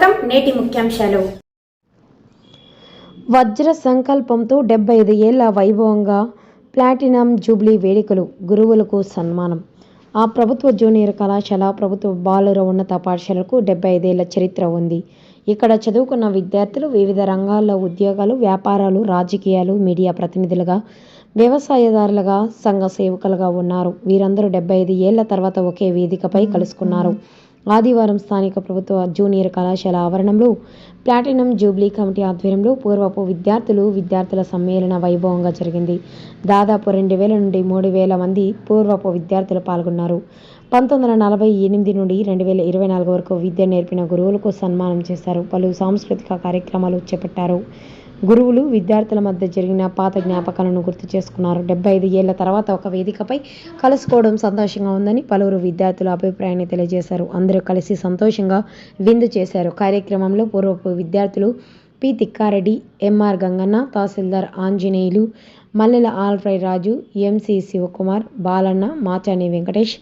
స్వాగతం నేటి ముఖ్యాంశాలు. వజ్ర సంకల్పంతో డెబ్బై ఐదు ఏళ్ళ వైభవంగా ప్లాటినం జూబ్లీ వేడుకలు గురువులకు సన్మానం. ఆ ప్రభుత్వ జూనియర్ కళాశాల ప్రభుత్వ బాలుర ఉన్నత పాఠశాలకు డెబ్బై ఐదేళ్ళ చరిత్ర ఉంది. ఇక్కడ చదువుకున్న విద్యార్థులు వివిధ రంగాల్లో ఉద్యోగాలు వ్యాపారాలు రాజకీయాలు మీడియా ప్రతినిధులుగా వ్యవసాయదారులుగా సంఘ సేవకులుగా ఉన్నారు. వీరందరూ డెబ్బై ఐదు ఏళ్ళ తర్వాత ఒకే వేదికపై కలుసుకున్నారు. ఆదివారం స్థానిక ప్రభుత్వ జూనియర్ కళాశాల ఆవరణంలో ప్లాటినం జూబ్లీ కమిటీ ఆధ్వర్యంలో పూర్వపు విద్యార్థులు విద్యార్థుల సమ్మేళన వైభవంగా జరిగింది. దాదాపు రెండు వేల నుండి మూడు వేల మంది పూర్వపు విద్యార్థులు పాల్గొన్నారు. పంతొమ్మిది వందల నలభై ఎనిమిది నుండి రెండు వేల ఇరవై నాలుగు వరకు విద్య నేర్పిన గురువులకు సన్మానం చేశారు. పలు సాంస్కృతిక కార్యక్రమాలు చేపట్టారు. గురువులు విద్యార్థుల మధ్య జరిగిన పాత జ్ఞాపకాలను గుర్తు చేసుకున్నారు. డెబ్బై ఐదు ఏళ్ళ తర్వాత ఒక వేదికపై కలుసుకోవడం సంతోషంగా ఉందని పలువురు విద్యార్థుల అభిప్రాయాన్ని తెలియజేశారు. అందరూ కలిసి సంతోషంగా విందు చేశారు. కార్యక్రమంలో పూర్వపు విద్యార్థులు పి. తిక్కారెడ్డి ఎంఆర్ గంగన్న తహసీల్దార్ ఆంజనేయులు మల్లెల ఆల్ఫ్రై రాజు ఎంసి శివకుమార్ బాలన్న మాచాని వెంకటేష్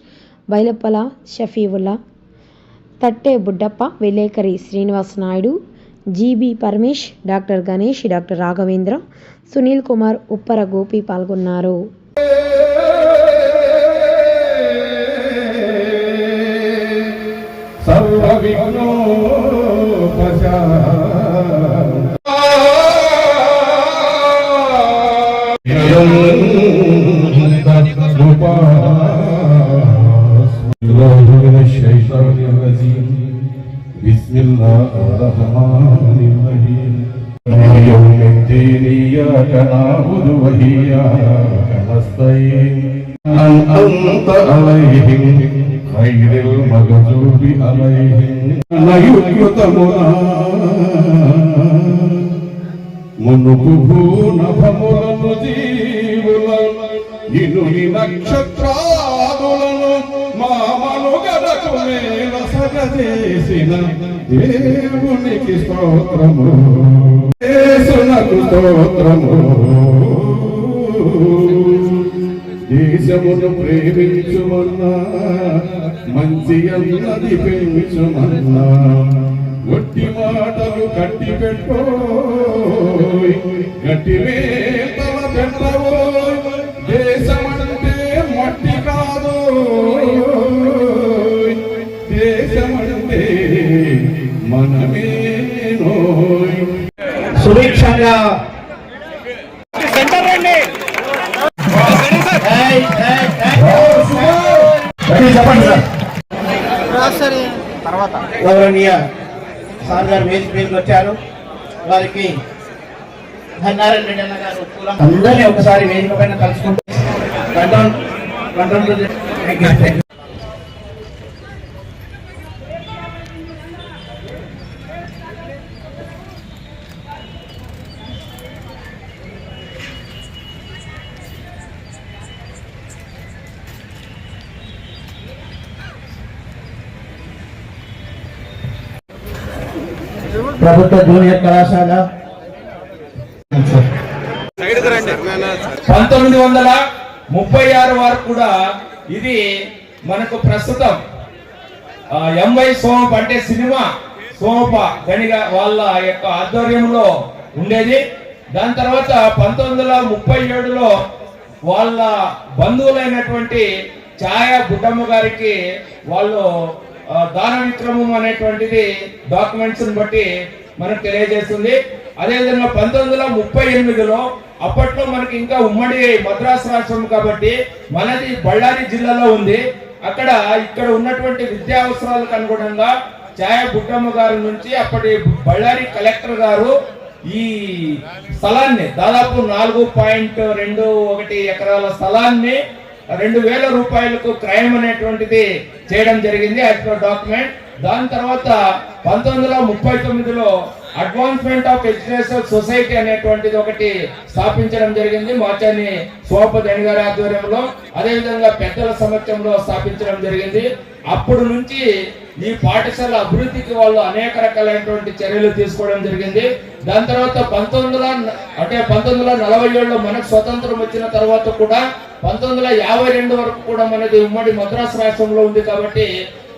బైలప్పల షఫీవుల్లా తట్టే బుడ్డప్ప విలేకరి Srinivas Naidu GB Paramesh doctor Ganesh doctor Raghavendra Sunil Kumar Uppara Gopi పాల్గొన్నారు. بسم الله الرحمن الرحيم يوم الدين إياك نعبد وإياك نستعين أن أنت عليهم خير المغلوب عليهم ليكتمنا ಮುನುಗುಭೂನ ಭಮುಲನು ಜೀವುಲನು ಇನು ನಿ ನಕ್ಷತ್ರಾದುಲನು ಮಾಮನುಗದಕು ಮೇಲ ಸಗದೇ సగజేసిన దేవునికి స్తోత్రము. యేసునకు స్తోత్రము. దేశమును ప్రేమించుమన్నా మంచి అన్నది పెంచుమన్నా ఒట్టి మాటలు కట్టి పెట్టో గట్టి వేతల పెట్టవో సుభిక్షంగా. చెప్పండి సార్. గౌరవనీయ సార్ గారు వేదిక మీదకి వచ్చారు. వారికి రెడ్డి అన్న గారు అందరినీ ఒకసారి వేదిక పైన కలుసుకుంటూ. ప్రభుత్వ జూనియర్ కళాశాల. పంతొమ్మిది వందల ముప్పై ఆరు వరకు కూడా ఇది మనకు ప్రస్తుతం ఎంవై సోమప అంటే సినిమా సోమప గనిగ వాళ్ళ యొక్క ఆధ్వర్యంలో ఉండేది. దాని తర్వాత పంతొమ్మిది వందల ముప్పై ఏడులో వాళ్ళ బంధువులైనటువంటి ఛాయా బుడ్డమ్మ గారికి వాళ్ళు దాన విక్రమం అనేటువంటిది డాక్యుమెంట్స్ బట్టి మనకు తెలియజేస్తుంది. అదేవిధంగా పంతొమ్మిది వందల ముప్పై ఎనిమిదిలో అప్పట్లో మనకి ఇంకా ఉమ్మడి మద్రాసు రాష్ట్రం కాబట్టి మనది బళ్ళారి జిల్లాలో ఉంది. అక్కడ ఇక్కడ ఉన్నటువంటి విద్యా అవసరాలకు అనుగుణంగా ఛాయ బుడ్డమ్మ గారి నుంచి అప్పటి బళ్ళారి కలెక్టర్ గారు ఈ స్థలాన్ని దాదాపు నాలుగు పాయింట్ రెండు ఒకటి ఎకరాల స్థలాన్ని రెండు వేల రూపాయలకు క్రయం అనేటువంటిది చేయడం జరిగింది యాజ్ పర్ డాక్యుమెంట్. దాని తర్వాత పంతొమ్మిది వందల ముప్పై తొమ్మిదిలో అడ్వాన్స్మెంట్ ఆఫ్ ఎడ్యుకేషన్ సొసైటీ అనేటువంటిది ఒకటి స్థాపించడం జరిగింది. మాచాని సోపదని గారి ఆధ్వర్యంలో అదేవిధంగా పెద్దల సమక్షంలో స్థాపించడం జరిగింది. అప్పుడు నుంచి ఈ పాఠశాల అభివృద్ధికి వాళ్ళు అనేక రకాలైనటువంటి చర్యలు తీసుకోవడం జరిగింది. దాని తర్వాత పంతొమ్మిది వందల అంటే పంతొమ్మిది వందల నలభై ఏడులో మనకు స్వతంత్రం వచ్చిన తర్వాత కూడా పంతొమ్మిది వందల యాభై రెండు వరకు కూడా మనది ఉమ్మడి మద్రాసు రాష్ట్రంలో ఉంది కాబట్టి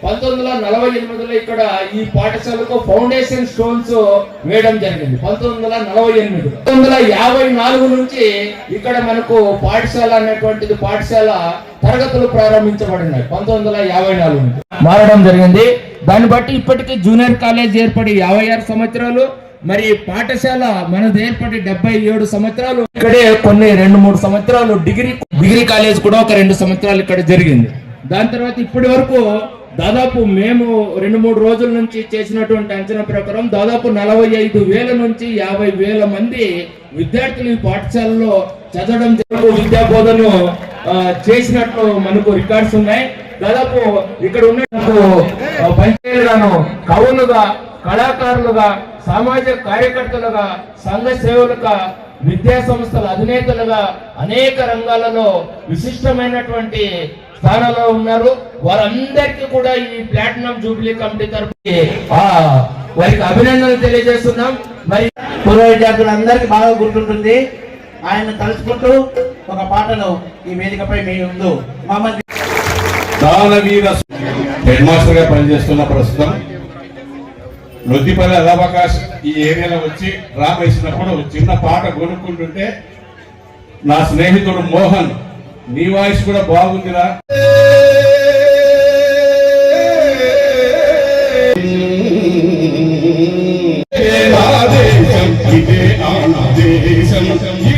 పంతొమ్మిది వందల నలభై ఎనిమిదిలో ఇక్కడ ఈ పాఠశాలకు ఫౌండేషన్ స్టోన్స్ వేయడం జరిగింది. పంతొమ్మిది వందల నలభై ఎనిమిది పంతొమ్మిది వందల యాభై నాలుగు నుంచి ఇక్కడ మనకు పాఠశాల అనేటువంటిది పాఠశాల తరగతులు ప్రారంభించబడినాయి. పంతొమ్మిది వందల యాభై నాలుగు నుంచి. మారడం జరిగింది. దాన్ని బట్టి ఇప్పటికీ జూనియర్ కాలేజ్ ఏర్పడి యాభై ఆరు సంవత్సరాలు మరి పాఠశాల మనది ఏర్పడి డెబ్బై ఏడు సంవత్సరాలు. ఇక్కడే కొన్ని రెండు మూడు సంవత్సరాలు డిగ్రీ డిగ్రీ కాలేజ్ కూడా ఒక రెండు సంవత్సరాలు ఇక్కడ జరిగింది. దాని తర్వాత ఇప్పటి వరకు దాదాపు మేము రెండు మూడు రోజుల నుంచి చేసినటువంటి అంచనా ప్రకారం దాదాపు నలభై ఐదు వేల నుంచి యాభై వేల మంది విద్యార్థులు ఈ పాఠశాలలో చదవడం జరుగు విద్యా బోధను చేసినట్లు మనకు రికార్డ్స్ ఉన్నాయి. దాదాపు ఇక్కడ ఉన్న పంచాయతీలను కవులుగా కళాకారులుగా సామాజిక కార్యకర్తలుగా సంఘ సేవలుగా విద్యా సంస్థల అధినేతలుగా అనేక రంగాలలో విశిష్టమైనటువంటి స్థానంలో ఉన్నారు. వారందరికీ కూడా ఈ ప్లాటినం జూబ్లీ కమిటీ తరఫు ఆ వారికి అభినందనలు తెలియజేస్తున్నాం. మరి పూర్వ విద్యార్థులందరికీ బాగా గుర్తుంటుంది. ఆయన తలుచుకుంటూ ఒక పాటను ఈ వేదికపై మీ ముందు మహమ్మద్ దానవీర హెడ్ మాస్టర్గా పనిచేస్తున్న ప్రస్తుతం లొద్దిపల్లి అదావకాశ్ ఈ ఏరియాలో వచ్చి డ్రామా వేసినప్పుడు చిన్న పాట కొనుక్కుంటుంటే నా స్నేహితుడు మోహన్ నీ వాయిస్ కూడా బాగుందిరా. ఇదే నా దేశం ఇదే ఆంధ్ర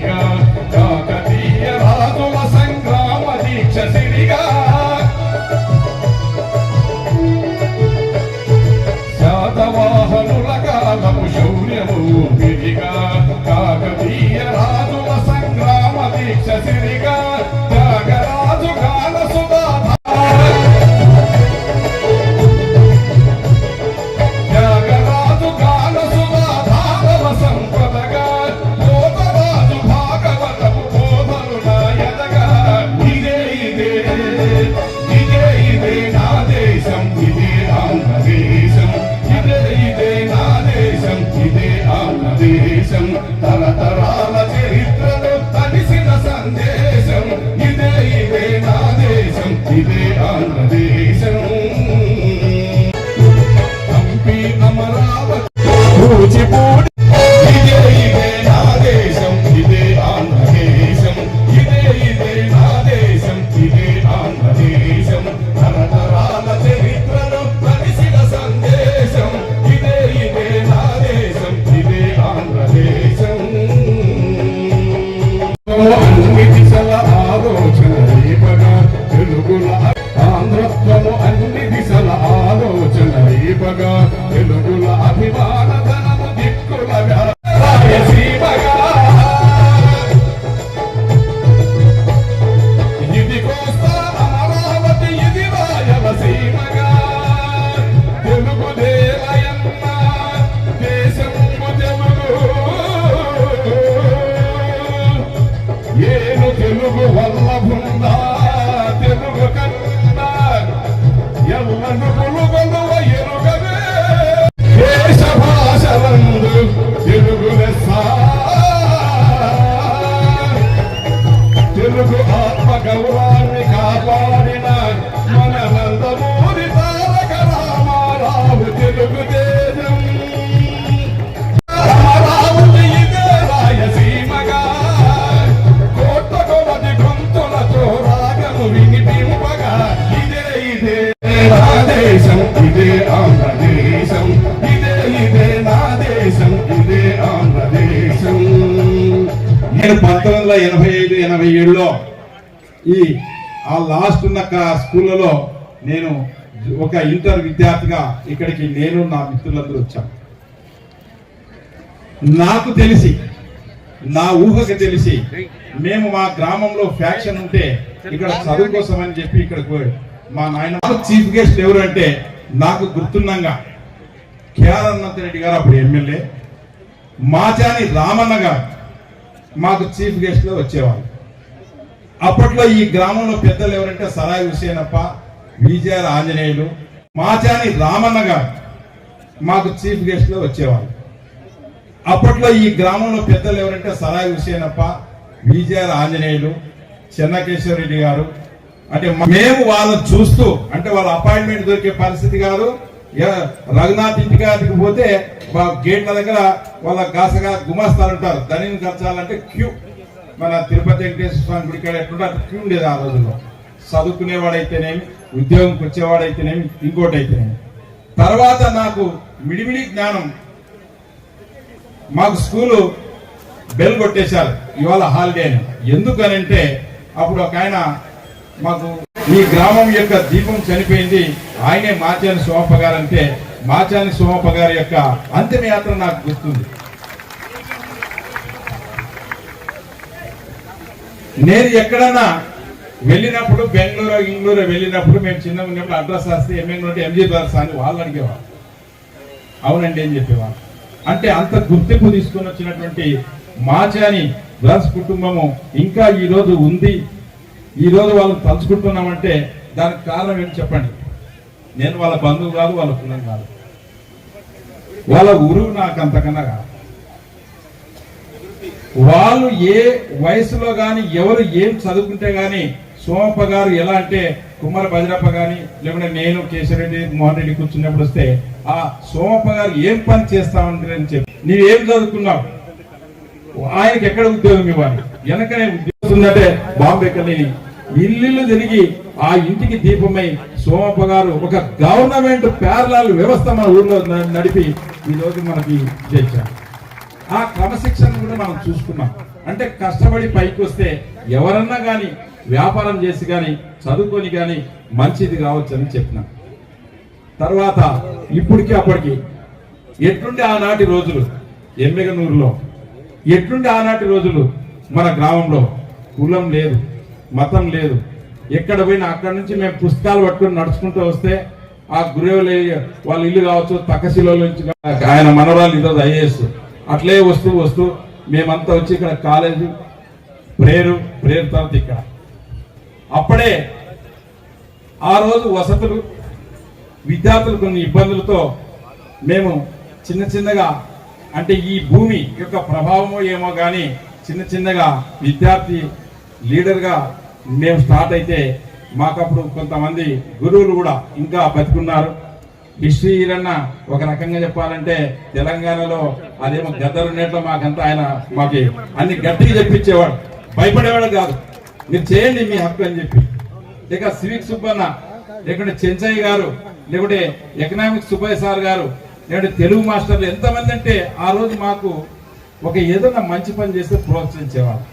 తిరిగా నేను పంతొమ్మిది వందల ఎనభై ఐదు ఎనభై ఏడులో ఈ ఆ లాస్ట్ ఉన్న స్కూళ్ళలో నేను ఒక ఇంటర్ విద్యార్థిగా ఇక్కడికి నేను నా మిత్రులందరూ వచ్చాం. నాకు తెలిసి నా ఊహకు తెలిసి మేము మా గ్రామంలో ఫ్యాక్షన్ ఉంటే ఇక్కడ చదువు కోసం అని చెప్పి ఇక్కడ మా నాయన చీఫ్ గెస్ట్ ఎవరు అంటే నాకు గుర్తున్నంగా కేఆర్అనంత రెడ్డి గారు అప్పుడు ఎమ్మెల్యే మాచాని రామన్న గారు. మాకు చీఫ్ గెస్ట్లో వచ్చేవాళ్ళు. అప్పట్లో ఈ గ్రామంలో పెద్దలు ఎవరంటే సరాయి హుసేనప్ప విజయాల ఆంజనేయులు మాచాని రామన్న గారు మాకు చీఫ్ గెస్ట్లో వచ్చేవాళ్ళు. వచ్చేవారు అప్పట్లో ఈ గ్రామంలో పెద్దలు ఎవరంటే సరాయి హుసేనప్ప విజయాల ఆంజనేయులు చెన్నకేశ్వర రెడ్డి గారు. అంటే మేము వాళ్ళని చూస్తూ అంటే వాళ్ళ అపాయింట్మెంట్ దొరికే పరిస్థితి కాదు. ఎ- రఘునాథ్ ఇంటికి పోతే మా గేట్ల దగ్గర వాళ్ళ గాసగా గుమాస్తారు ఉంటారు ధనిని ఖర్చాలంటే క్యూ. మన తిరుపతి వెంకటేశ్వర స్వామి గుడి కాడ ఎట్లుంటే అట్లా క్యూ ఉండేది ఆ రోజుల్లో. చదువుకునేవాడైతేనేమి ఉద్యోగంకి వచ్చేవాడైతేనేమి ఇంకోటి అయితేనేమి తర్వాత నాకు మిడిమిడి జ్ఞానం. మాకు స్కూలు బెల్ కొట్టేశారు. ఇవాళ హాలిడే అని. ఎందుకనంటే అప్పుడు ఒక ఆయన మాకు ఈ గ్రామం యొక్క దీపం చనిపోయింది. ఆయనే మాచాని సోమప్ప గారు అంటే మాచాని సోమప్ప గారి యొక్క అంతిమయాత్ర నాకు గుర్తుంది. నేను ఎక్కడన్నా వెళ్ళినప్పుడు బెంగళూరు ఇంగ్లూరు వెళ్ళినప్పుడు మేము చిన్న ఉన్నప్పుడు అడ్రస్ రాస్తే ఏమేమి ఎంజీ బ్రదర్స్ అని వాళ్ళు అడిగేవారు. అవునండి అని చెప్పేవారు. అంటే అంత గుర్తింపు తీసుకొని వచ్చినటువంటి మాచాని బ్రదర్స్ కుటుంబము ఇంకా ఈరోజు ఉంది. ఈ రోజు వాళ్ళు తలుచుకుంటున్నామంటే దానికి కారణం ఏంటి చెప్పండి? నేను వాళ్ళ బంధువు కాదు వాళ్ళ కులం కాదు. వాళ్ళ ఉరువు నాకు అంతకన్నా కాదు. వాళ్ళు ఏ వయసులో కానీ ఎవరు ఏం చదువుకుంటే కానీ సోమప్ప గారు ఎలా అంటే కుమార భజరప్ప కానీ లేకుంటే నేను కేశవరెడ్డి మోహన్ రెడ్డి కూర్చున్నప్పుడు వస్తే ఆ సోమప్ప గారు ఏం పని చేస్తామంటారని చెప్పి నీవేం చదువుకున్నావు? ఆయనకి ఎక్కడ ఉద్యోగం ఇవ్వాలి? వెనకనే ఉద్యోగం ఉందంటే బాంబేకని ఇల్లు తిరిగి ఆ ఇంటికి దీపమై సోమప్ప గారు ఒక గవర్నమెంట్ ప్యారలాల్ వ్యవస్థ మన ఊర్లో నడిపి ఈ రోజు మనకి చేశారు ఆ క్రమశిక్షణ కూడా మనం చూసుకున్నాం. అంటే కష్టపడి పైకి వస్తే ఎవరన్నా కానీ వ్యాపారం చేసి కానీ చదువుకొని కానీ మంచిది కావచ్చు అని చెప్పినాం. తర్వాత ఇప్పటికి అప్పటికి ఎట్లుండే ఆనాటి రోజులు? ఎమ్మెగనూరులో. ఎట్లుండే ఆనాటి రోజులు? మన గ్రామంలో. కులం లేదు మతం లేదు. ఎక్కడ పోయినా అక్కడ నుంచి మేము పుస్తకాలు పట్టుకొని నడుచుకుంటూ వస్తే ఆ గురువులు వాళ్ళ ఇల్లు కావచ్చు తక్కశిలో నుంచి ఆయన మనవరాలు ఈరోజు ఐఏఎస్. అట్లే వస్తూ వస్తూ మేమంతా వచ్చి ఇక్కడ కాలేజీ ప్రేరు ప్రేరు తర్వాత ఇక్కడ. అప్పుడే ఆ రోజు వసతులు విద్యార్థులు కొన్ని ఇబ్బందులతో మేము చిన్న చిన్నగా అంటే ఈ భూమి యొక్క ప్రభావమో ఏమో కానీ చిన్న చిన్నగా విద్యార్థి లీడర్గా మేము స్టార్ట్ అయితే మాకప్పుడు కొంతమంది గురువులు కూడా ఇంకా బతుకున్నారు. హిస్టరీ ఈరన్న ఒక రకంగా చెప్పాలంటే తెలంగాణలో అదేమో గద్దరున్నట్లు మాకంతా ఆయన మాకి అన్ని గట్టిగా చెప్పించేవాడు. భయపడేవాడు కాదు. మీరు చేయండి మీ హక్కు అని చెప్పి. లేక సివిక్ సుబ్బన్న లేకుంటే చెంచయ్య గారు లేకుంటే ఎకనామిక్స్ సుబ్బయ్య సార్ గారు లేకుంటే తెలుగు మాస్టర్లు ఎంతమంది అంటే ఆ రోజు మాకు ఒక ఏదైనా మంచి పని చేస్తే ప్రోత్సహించేవారు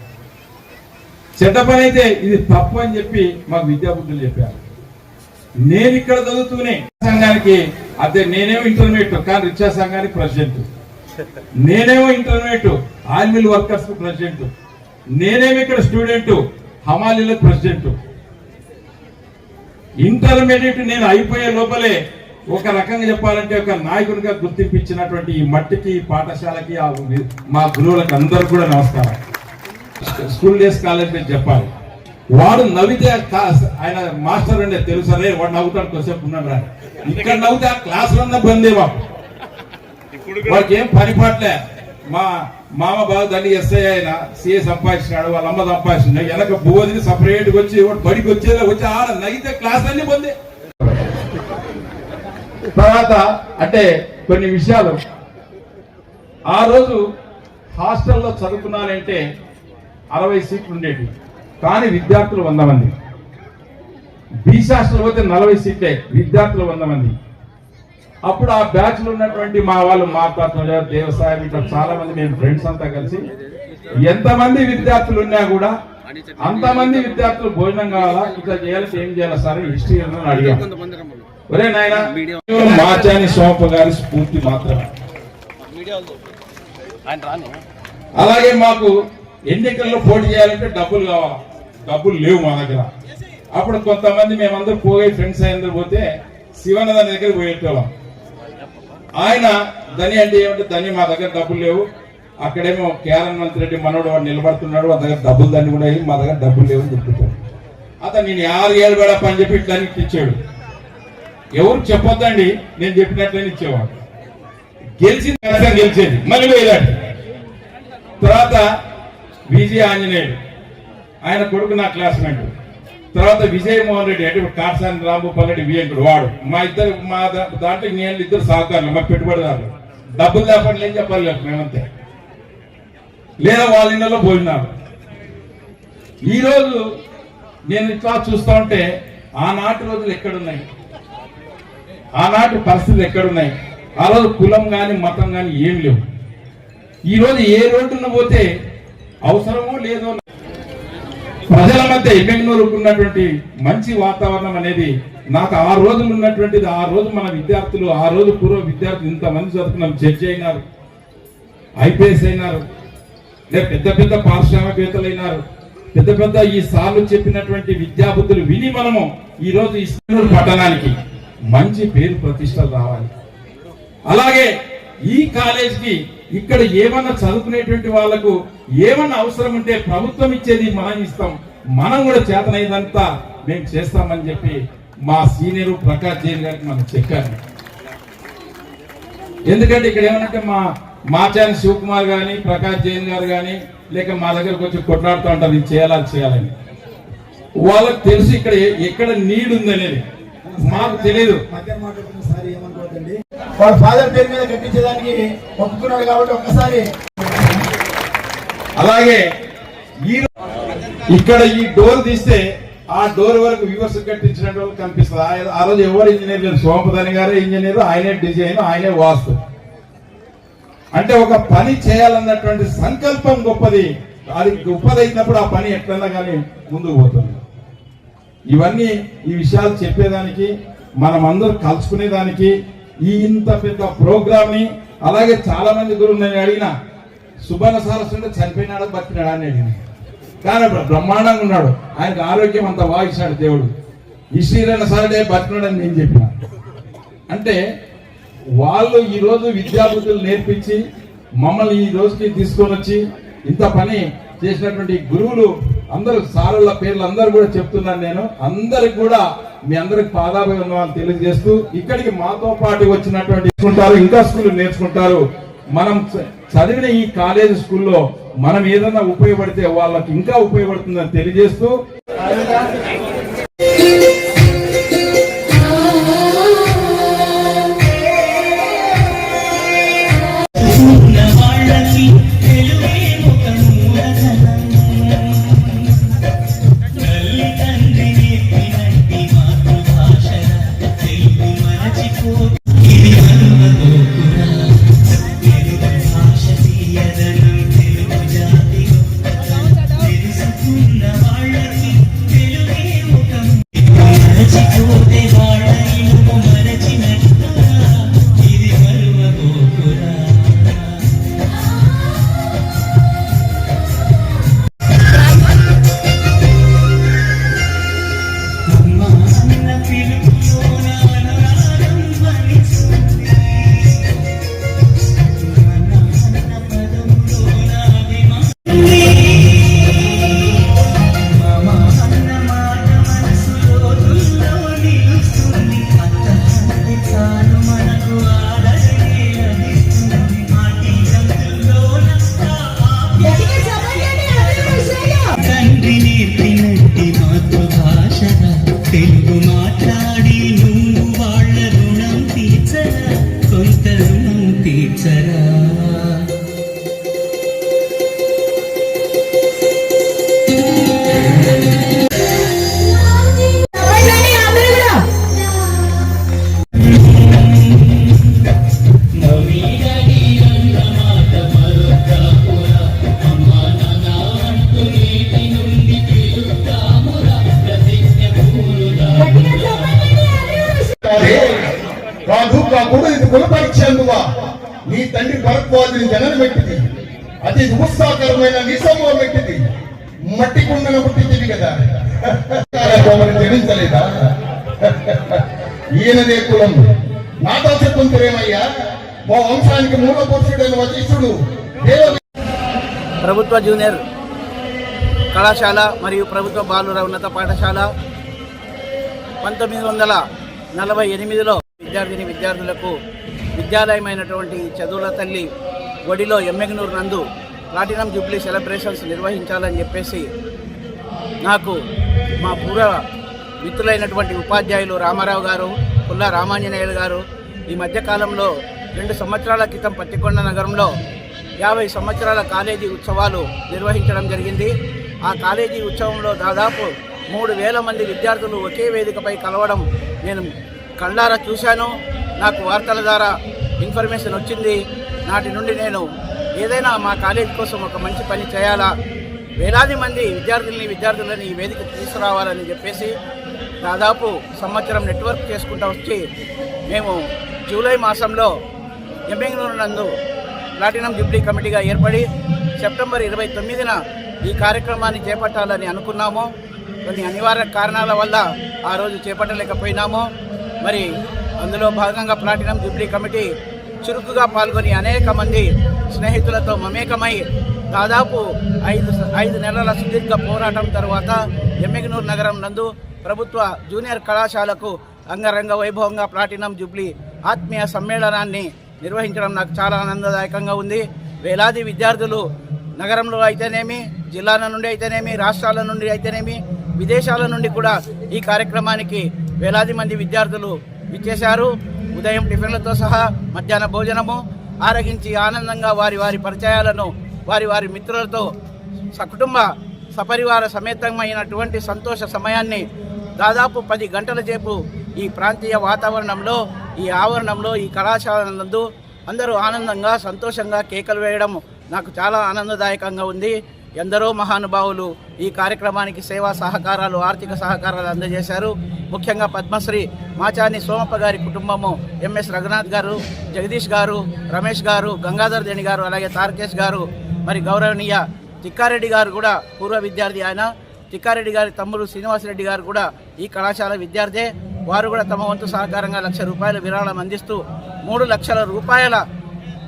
చెడ్డ పని అయితే ఇది తప్పు అని చెప్పి మాకు విద్యాబుద్ధులు చెప్పారు. నేను ఇక్కడ చదువుతూనే సంఘానికి అదే నేనేమో ఇంటర్మీడియట్ కానీ రిక్షా సంఘానికి ప్రెసిడెంట్. నేనేమో ఇంటర్మీడియట్ ఆయిల్ మిల్ వర్కర్స్కు ప్రెసిడెంట్. నేనేమి ఇక్కడ స్టూడెంట్ హమాలీలకు ప్రెసిడెంట్. ఇంటర్మీడియట్ నేను అయిపోయే లోపలే ఒక రకంగా చెప్పాలంటే ఒక నాయకునిగా గుర్తింపించినటువంటి ఈ మట్టికి పాఠశాలకి ఆ మా గురువులకు అందరూ కూడా నమస్కారం. స్కూల్ డేస్ కాలేజ్ డేస్ చెప్పాలి. వాడు నవ్వితే ఆయన మాస్టర్ అంటే తెలుసరే వాడు నవ్వుతాడు కొద్దిసేపు ఉన్నాడు రా. ఇక్కడ నవ్వుతే ఆ క్లాస్ బందే బాబు వాడికి ఏం పనిపాట్లే. మా మామ బాబు తల్లి ఎస్ఐ ఆయన సీఏ సంపాదించినాడు వాళ్ళ అమ్మ సంపాదించినాడు వెనక బోధిని సపరేట్గా వచ్చి వాడు బడికి వచ్చేలా వచ్చి ఆడ నగితే క్లాస్ అన్ని పొందే తర్వాత అంటే కొన్ని విషయాలు. ఆ రోజు హాస్టల్లో చదువుకున్నానంటే అరవై సీట్లు ఉండేవి. కానీ విద్యార్థులు వంద మంది. బీసీ హాస్టల్ పోతే నలభై సీట్లే విద్యార్థులు వంద మంది. అప్పుడు ఆ బ్యాచ్లో ఉన్నటువంటి మా వాళ్ళు మాట్లాడుతున్నారు దేవసాయం ఇట్లా చాలా మంది మేము ఫ్రెండ్స్ అంతా కలిసి ఎంతమంది విద్యార్థులు ఉన్నా కూడా అంతమంది విద్యార్థులు భోజనం కావాలా ఇట్లా చేయాలి ఏం చేయాలి సరే హిస్టరీ అడిగాను ఒరే నాయన మాచాని సోమప్ప గారి స్ఫూర్తి మాత్రమే. అలాగే మాకు ఎన్నికల్లో పోటీ చేయాలంటే డబ్బులు కావాలి. డబ్బులు లేవు మా దగ్గర. అప్పుడు కొంతమంది మేమందరూ పోయి ఫ్రెండ్స్ అందరూ పోతే శివన్న దాని దగ్గర పోయేటోళ్ళం ఆయన ధని అంటే ఏమంటే ధని మా దగ్గర డబ్బులు లేవు. అక్కడేమో కేరళ రెడ్డి మనోడు వాడు నిలబడుతున్నాడు వాళ్ళ దగ్గర డబ్బులు దండి కూడా మా దగ్గర డబ్బులు లేవని చెప్తాడు అతను నేను ఆరు ఏళ్ళు కూడా పని చెప్పి ఇట్లా ఇచ్చాడు ఎవరు చెప్పొద్దండి నేను చెప్పినట్లనే ఇచ్చేవాడు. గెలిచింది ఖచ్చితంగా గెలిచేది. మళ్ళీ వేలాడు తర్వాత విజయ ఆంజనేయుడు. ఆయన కొడుకు నా క్లాస్మేట్. తర్వాత విజయమోహన్ రెడ్డి అంటే కాసాని రాంభూపాల్ రెడ్డి వియంకుడు వాడు. మా ఇద్దరు మా దాంట్లో నేను ఇద్దరు సహకారులు మా పెట్టుబడిదారులు. డబ్బులు లేపండి ఏం చెప్పలేదు మేమంతే. లేదా వాళ్ళ ఇళ్ళలో పోయినారు ఈరోజు నేను ఇట్లా చూస్తా ఉంటే ఆనాటి రోజులు ఎక్కడున్నాయి? ఆనాటి పరిస్థితులు ఎక్కడున్నాయి? ఆ రోజు కులం కానీ మతం కానీ ఏం లేవు. ఈ రోజు ఏ రోడ్డున పోతే అవసరమో లేదో ప్రజల మధ్య ఎమ్మెగ్నూరుకు ఉన్నటువంటి మంచి వాతావరణం అనేది నాకు ఆ రోజులు ఉన్నటువంటిది ఆ రోజు మన విద్యార్థులు ఆ రోజు పూర్వ విద్యార్థులు ఇంతమంది చదువుకున్నాం జడ్జి అయినారు ఐపీఎస్ అయినారు లేదా పెద్ద పెద్ద పారిశ్రామికవేత్తలు అయినారు పెద్ద పెద్ద ఈ సార్లు చెప్పినటువంటి విద్యాబుద్ధులు విని మనము ఈ రోజు పట్టణానికి. మంచి పేరు ప్రతిష్టలు రావాలి. అలాగే ఈ కాలేజీకి ఇక్కడ ఏమన్నా చదువుకునేటువంటి వాళ్ళకు ఏమన్నా అవసరం ఉంటే ప్రభుత్వం ఇచ్చేది మనం ఇస్తాం. మనం కూడా చేతనైందంతా మేము చేస్తామని చెప్పి మా సీనియర్ ప్రకాష్ జైన్ గారికి మనం చెప్పారు ఎందుకంటే ఇక్కడ ఏమనంటే మా మాచాని శివకుమార్ కానీ ప్రకాష్ జైన్ గారు కానీ లేక మా దగ్గరకు వచ్చి కొట్లాడుతూ ఉంటారు ఇది చేయాలని చేయాలని వాళ్ళకి తెలుసు ఇక్కడ ఎక్కడ నీడ్ ఉంది అనేది మాకు తెలియదు వాళ్ళ ఫాదర్ పేరు మీద కట్టించడానికి ఒప్పుకున్నాడు కాబట్టి ఒక్కసారి అలాగే ఇక్కడ ఈ డోర్ తీస్తే ఆ డోర్ వరకు వ్యూవర్స్ కట్టించిన వాళ్ళు కనిపిస్తుంది. ఆ- రోజు ఎవరు ఇంజనీర్ లేరు? సోమపదని గారే ఇంజనీర్ ఆయనే డిజైన్ ఆయనే వాస్తు. అంటే ఒక పని చేయాలన్నటువంటి సంకల్పం గొప్పది. అది గొప్పది అయినప్పుడు ఆ పని ఎట్లన్నా కానీ ముందుకు పోతుంది. ఇవన్నీ ఈ విషయాలు చెప్పేదానికి మనం కలుసుకునేదానికి ఈ ఇంత పెద్ద ప్రోగ్రామ్ని అలాగే చాలా మంది గురువు నేను అడిగిన సుబర్ణ సారస్వతి చనిపోయినాడా బతికినాడా? అని అడిగిన. కానీ బ్రహ్మాండంగా ఉన్నాడు. ఆయనకు ఆరోగ్యం అంత వాయిస్తాడు దేవుడు. ఈ శ్రీరణ సారడే బతికినాడని నేను చెప్పిన. అంటే వాళ్ళు ఈరోజు విద్యాబుద్ధులు నేర్పించి మమ్మల్ని ఈ రోజుకి తీసుకొని వచ్చి ఇంత పని చేసినటువంటి గురువులు అందరూ సారుల పేర్లు అందరూ కూడా చెప్తున్నాను నేను. అందరికి కూడా మీ అందరికి పాదాభివందనాలు తెలియజేస్తూ ఇక్కడికి మాతో పాటు వచ్చినటువంటి నేర్చుకుంటారు ఇంకా స్కూల్ నేర్చుకుంటారు. మనం చదివిన ఈ కాలేజ్ స్కూల్లో మనం ఏదైనా ఉపయోగపడితే వాళ్ళకి ఇంకా ఉపయోగపడుతుందని తెలియజేస్తూ కాదు ఇది గుణపరిచేందువా నీ తండ్రి భరత్వాదిని జనం పెట్టింది అది ఉత్సాహకరమైన నిజంలో పెట్టింది మట్టి కుండన పుట్టింది కదా. జరించలేదా ఈయనదే కులం. నాతో చెప్పుంతరేమయ్యా మా వంశానికి మూల పురుషుడైన వశిష్ఠుడు ప్రభుత్వ జూనియర్ కళాశాల మరియు ప్రభుత్వ బాలుర ఉన్నత పాఠశాల పంతొమ్మిది వందల నలభై ఎనిమిదిలో విద్యార్థిని విద్యార్థులకు విద్యాలయమైనటువంటి చదువుల తల్లి ఒడిలో ఎమ్మెగనూరు నందు ప్లాటినం జూబ్లీ సెలబ్రేషన్స్ నిర్వహించాలని చెప్పేసి నాకు మా పూర్వ మిత్రులైనటువంటి ఉపాధ్యాయులు రామారావు గారు పుల్లా రామాంజనేయులు గారు ఈ మధ్యకాలంలో రెండు సంవత్సరాల క్రితం పత్తికొండ నగరంలో యాభై సంవత్సరాల కాలేజీ ఉత్సవాలు నిర్వహించడం జరిగింది. ఆ కాలేజీ ఉత్సవంలో దాదాపు మూడు వేల మంది విద్యార్థులు ఒకే వేదికపై కలవడం నేను కళ్ళారా చూశాను. నాకు వార్తల ద్వారా ఇన్ఫర్మేషన్ వచ్చింది. నాటి నుండి నేను ఏదైనా మా కాలేజీ కోసం ఒక మంచి పని చేయాలా? వేలాది మంది విద్యార్థుల్ని విద్యార్థులని ఈ వేదిక తీసుకురావాలని చెప్పేసి దాదాపు సంవత్సరం నెట్వర్క్ చేసుకుంటూ వచ్చి మేము జూలై మాసంలో ఎమ్మెగనూరు నందు ప్లాటినం జూబ్లీ కమిటీగా ఏర్పడి సెప్టెంబర్ ఇరవై తొమ్మిదిన ఈ కార్యక్రమాన్ని చేపట్టాలని అనుకున్నాము. కొన్ని అనివార్య కారణాల వల్ల ఆ రోజు చేపట్టలేకపోయినాము. మరి అందులో భాగంగా ప్లాటినం జూబ్లీ కమిటీ చురుకుగా పాల్గొని అనేక మంది స్నేహితులతో మమేకమై దాదాపు ఐదు ఐదు నెలల సుదీర్ఘ పోరాటం తర్వాత ఎమ్మెగనూరు నగరం నందు ప్రభుత్వ జూనియర్ కళాశాలకు అంగరంగ వైభవంగా ప్లాటినం జూబ్లీ ఆత్మీయ సమ్మేళనాన్ని నిర్వహించడం నాకు చాలా ఆనందదాయకంగా ఉంది. వేలాది విద్యార్థులు నగరంలో అయితేనేమి జిల్లాల నుండి అయితేనేమి రాష్ట్రాల నుండి అయితేనేమి విదేశాల నుండి కూడా ఈ కార్యక్రమానికి వేలాది మంది విద్యార్థులు విచ్చేశారు. ఉదయం టిఫిన్లతో సహా మధ్యాహ్న భోజనము ఆరగించి ఆనందంగా వారి వారి పరిచయాలను వారి వారి మిత్రులతో సకుటుంబ సపరివార సమేతమైనటువంటి సంతోష సమయాన్ని దాదాపు పది గంటల సేపు ఈ ప్రాంతీయ వాతావరణంలో ఈ ఆవరణంలో ఈ కళాశాల నందు అందరూ ఆనందంగా సంతోషంగా కేకలు వేయడం నాకు చాలా ఆనందదాయకంగా ఉంది. ఎందరో మహానుభావులు ఈ కార్యక్రమానికి సేవా సహకారాలు ఆర్థిక సహకారాలు అందజేశారు. ముఖ్యంగా పద్మశ్రీ మాచాని సోమప్ప గారి కుటుంబము ఎంఎస్ రఘునాథ్ గారు జగదీష్ గారు రమేష్ గారు గంగాధర్ దేని గారు అలాగే తారకేష్ గారు మరి గౌరవనీయ తిక్కారెడ్డి గారు కూడా పూర్వ విద్యార్థి ఆయన. తిక్కారెడ్డి గారి తమ్ముడు శ్రీనివాసరెడ్డి గారు కూడా ఈ కళాశాల విద్యార్థే. వారు కూడా తమ వంతు సహకారంగా లక్ష రూపాయల విరాళం అందిస్తూ మూడు లక్షల రూపాయల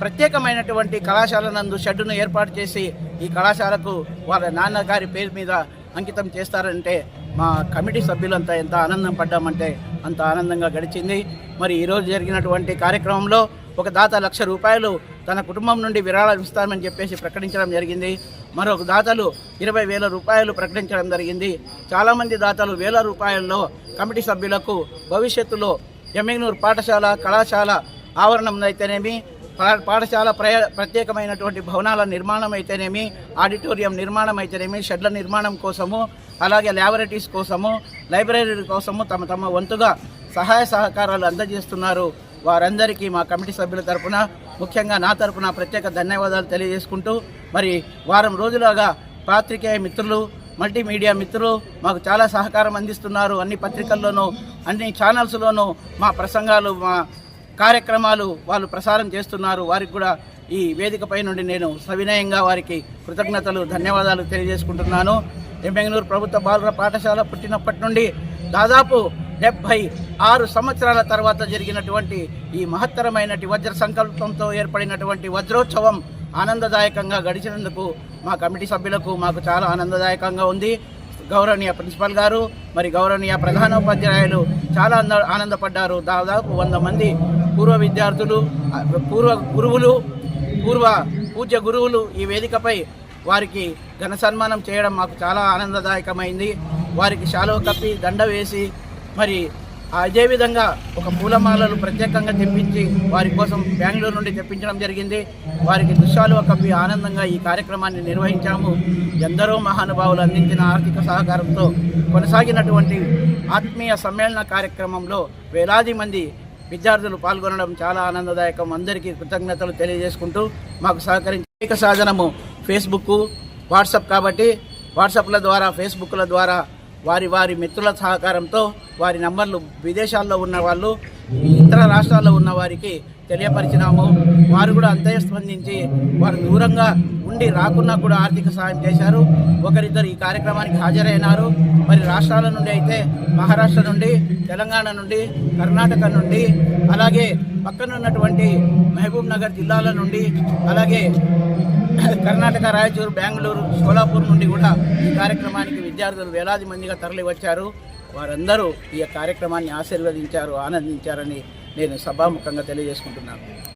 ప్రత్యేకమైనటువంటి కళాశాల నందు షెడ్డును ఏర్పాటు చేసి ఈ కళాశాలకు వాళ్ళ నాన్నగారి పేరు మీద అంకితం చేస్తారంటే మా కమిటీ సభ్యులంతా ఎంత ఆనందం పడ్డామంటే అంత ఆనందంగా గడిచింది. మరి ఈరోజు జరిగినటువంటి కార్యక్రమంలో ఒక దాత లక్ష రూపాయలు తన కుటుంబం నుండి విరాళాలు ఇస్తామని చెప్పేసి ప్రకటించడం జరిగింది. మరొక దాతలు ఇరవై వేల రూపాయలు ప్రకటించడం జరిగింది. చాలామంది దాతలు వేల రూపాయల్లో కమిటీ సభ్యులకు భవిష్యత్తులో ఎమ్మెగ్నూరు పాఠశాల కళాశాల ఆవరణం అయితేనేమి పాఠశాల ప్రయ ప్రత్యేకమైనటువంటి భవనాల నిర్మాణం అయితేనేమి ఆడిటోరియం నిర్మాణం అయితేనేమి షెడ్ల నిర్మాణం కోసము అలాగే ల్యాబొరేటరీస్ కోసము లైబ్రరీ కోసము తమ తమ వంతుగా సహాయ సహకారాలు అందజేస్తున్నారు వారందరికీ మా కమిటీ సభ్యుల తరపున. ముఖ్యంగా నా తరపున ప్రత్యేక ధన్యవాదాలు తెలియజేసుకుంటూ మరి వారం రోజులుగా పాత్రికేయ మిత్రులు మల్టీమీడియా మిత్రులు మాకు చాలా సహకారం అందిస్తున్నారు. అన్ని పత్రికల్లోనూ అన్ని ఛానల్స్లోనూ మా ప్రసంగాలు మా కార్యక్రమాలు వాళ్ళు ప్రసారం చేస్తున్నారు. వారికి కూడా ఈ వేదికపై నుండి నేను సవినయంగా వారికి కృతజ్ఞతలు ధన్యవాదాలు తెలియజేసుకుంటున్నాను. ఎమ్మెగనూరు ప్రభుత్వ బాలుర పాఠశాల పుట్టినప్పటి నుండి దాదాపు డెబ్భై ఆరు సంవత్సరాల తర్వాత జరిగినటువంటి ఈ మహత్తరమైనటి వజ్ర సంకల్పంతో ఏర్పడినటువంటి వజ్రోత్సవం ఆనందదాయకంగా గడిచినందుకు మా కమిటీ సభ్యులకు మాకు చాలా ఆనందదాయకంగా ఉంది. గౌరవనీయ ప్రిన్సిపల్ గారు మరి గౌరవనీయ ప్రధానోపాధ్యాయులు చాలా ఆనందపడ్డారు. దాదాపు వంద మంది పూర్వ విద్యార్థులు పూర్వ గురువులు పూర్వ పూజ్య గురువులు ఈ వేదికపై వారికి ఘన సన్మానం చేయడం మాకు చాలా ఆనందదాయకమైంది. వారికి శాలువ కప్పి దండ వేసి మరి అదేవిధంగా ఒక పూలమాలలు ప్రత్యేకంగా తెప్పించి వారి కోసం బెంగళూరు నుండి తెప్పించడం జరిగింది. వారికి దుశ్శాలువ కప్పి ఆనందంగా ఈ కార్యక్రమాన్ని నిర్వహించాము. ఎందరో మహానుభావులు అందించిన ఆర్థిక సహకారంతో కొనసాగినటువంటి ఆత్మీయ సమ్మేళన కార్యక్రమంలో వేలాది మంది విద్యార్థులు పాల్గొనడం చాలా ఆనందదాయకం. అందరికీ కృతజ్ఞతలు తెలియజేసుకుంటూ మాకు సహకరించే సాధనము ఫేస్బుక్ వాట్సాప్ కాబట్టి వాట్సాప్ల ద్వారా ఫేస్బుక్ల ద్వారా వారి వారి మిత్రుల సహకారంతో వారి నంబర్లు విదేశాల్లో ఉన్న వాళ్ళు ఇతర రాష్ట్రాల్లో ఉన్న వారికి తెలియపరిచినాము. వారు కూడా అంతే స్పందించి వారు దూరంగా ఉండి రాకున్నా కూడా ఆర్థిక సహాయం చేశారు. ఒకరిద్దరు ఈ కార్యక్రమానికి హాజరైనారు. మరి రాష్ట్రాల నుండి అయితే మహారాష్ట్ర నుండి తెలంగాణ నుండి కర్ణాటక నుండి అలాగే పక్కన ఉన్నటువంటి మహబూబ్ నగర్ జిల్లాల నుండి అలాగే కర్ణాటక రాయచూరు బెంగళూరు సోలాపూర్ నుండి కూడా ఈ కార్యక్రమానికి విద్యార్థులు వేలాది మందిగా తరలి వచ్చారు వారందరూ ఈ కార్యక్రమాన్ని ఆశీర్వదించారు ఆనందించారని నేను సభాముఖంగా తెలియజేసుకుంటున్నాను.